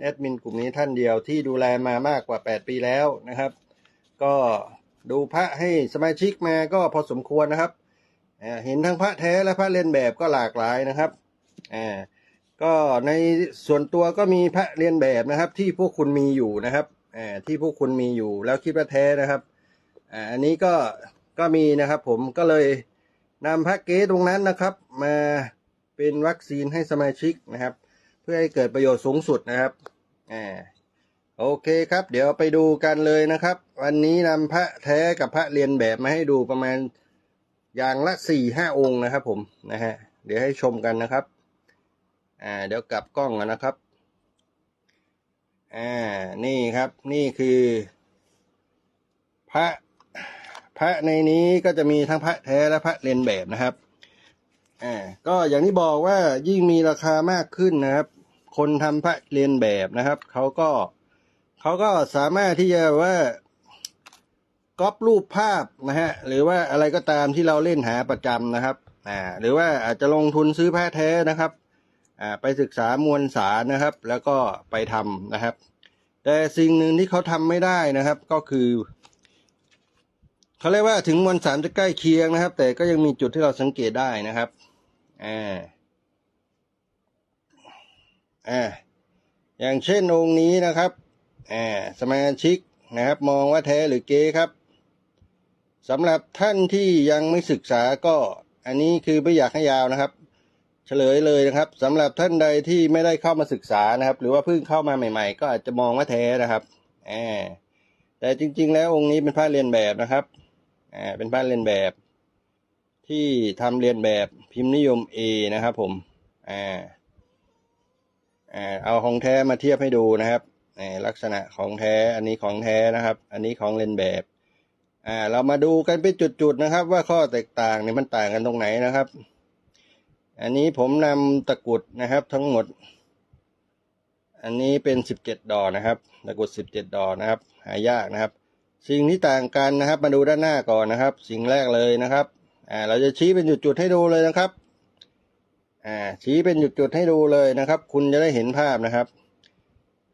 แอดมินกลุ่มนี้ท่านเดียวที่ดูแลมามากกว่า 8 ปีแล้วนะครับ ก็ดูพระให้สมาชิกมาก็พอสมควรนะครับอ่าเห็นทั้งพระแท้และพระเลียนแบบก็หลากหลายนะครับอ่าก็ในส่วนตัวก็มีพระเลียนแบบนะครับ ที่พวกคุณมีอยู่นะครับอ่าที่พวกคุณมีอยู่แล้วคิดว่าแท้นะครับอ่าอันนี้ก็ก็มีนะครับ ผมก็เลยนำพระเก๊ตรงนั้นนะครับ มาเป็นวัคซีนให้สมาชิกนะครับ เพื่อให้เกิดประโยชน์สูงสุดนะครับอ่าโอเคครับ เดี๋ยวไปดูกันเลยนะครับ วันนี้นำพระแท้กับพระเรียนแบบมาให้ดูประมาณอย่างละสี่ห้าองค์นะครับ ผมนะฮะเดี๋ยวให้ชมกันนะครับอ่าเดี๋ยวกลับกล้องกันนะครับอ่านี่ครับนี่คือ พระพระในนี้ก็จะมีทั้งพระแท้และพระเรียนแบบนะครับอ่าก็อย่างที่บอกว่ายิ่งมีราคามากขึ้นนะครับ คนทำพระเรียนแบบนะครับเขาก็เขาก็สามารถที่จะว่าก๊อปรูปภาพนะฮะหรือว่าอะไรก็ตามที่เราเล่นหาประจำนะครับอ่าหรือว่าอาจจะลงทุนซื้อพระแท้นะครับอ่าไปศึกษามวลสารนะครับ แล้วก็ไปทำนะครับ แต่สิ่งหนึ่งที่เขาทำไม่ได้นะครับ ก็คือเขาเรียกว่าถึงมวลสารจะใกล้เคียงนะครับ แต่ก็ยังมีจุดที่เราสังเกตได้นะครับอ่า อ่าอย่างเช่นองค์นี้นะครับอ่าสมาชิกนะครับ มองว่าแท้หรือเก๊ครับสำหรับท่านที่ยังไม่ศึกษาก็อันนี้คือไม่อยากให้ยาวนะครับ เฉลยเลยนะครับสำหรับท่านใดที่ไม่ได้เข้ามาศึกษานะครับ หรือว่าเพิ่งเข้ามาใหม่ ๆ ก็อาจจะมองว่าแท้นะครับอ่าแต่จริง ๆ แล้วองค์นี้เป็นผ้าเรียนแบบนะครับอ่าเป็นผ้าเรียนแบบ ที่ทำเรียนแบบพิมพ์นิยม A นะครับผมอ่าอ่า เอาของแท้มาเทียบให้ดูนะครับลักษณะของแท้อันนี้ของแท้นะครับ อันนี้ของเรียนแบบอ่าเรามาดูกันเป็นจุดๆนะครับ ว่าข้อแตกต่างเนี่ยมันต่างกันตรงไหนนะครับ อันนี้ผมนำตะกุดนะครับทั้งหมด อันนี้เป็นสิบเจ็ดดอนะครับ ตะกุดสิบเจ็ดดอนะครับ หายากนะครับ สิ่งที่ต่างกันนะครับ มาดูด้านหน้าก่อนนะครับ สิ่งแรกเลยนะครับอ่าเราจะชี้เป็นจุดๆให้ดูเลยนะครับ อ่าชี้เป็นจุดๆให้ดูเลยนะครับ คุณจะได้เห็นภาพนะครับ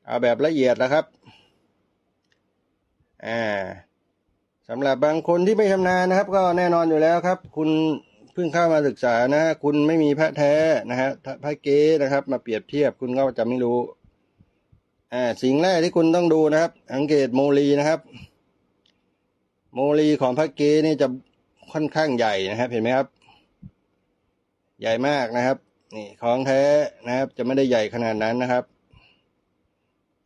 เอาแบบละเอียดนะครับอ่าสำหรับบางคนที่ไม่ชำนาญนะครับ ก็แน่นอนอยู่แล้วครับ คุณเพิ่งเข้ามาศึกษานะฮะคุณไม่มีพระแท้นะฮะพระเก๊นะครับ มาเปรียบเทียบคุณก็จะไม่รู้อ่าสิ่งแรกที่คุณต้องดูนะครับสังเกตโมลีนะครับ โมลีของพระเก๊นี่จะค่อนข้างใหญ่นะครับ เห็นไหมครับ ใหญ่มากนะครับ นี่ของแท้นะครับ จะไม่ได้ใหญ่ขนาดนั้นนะครับ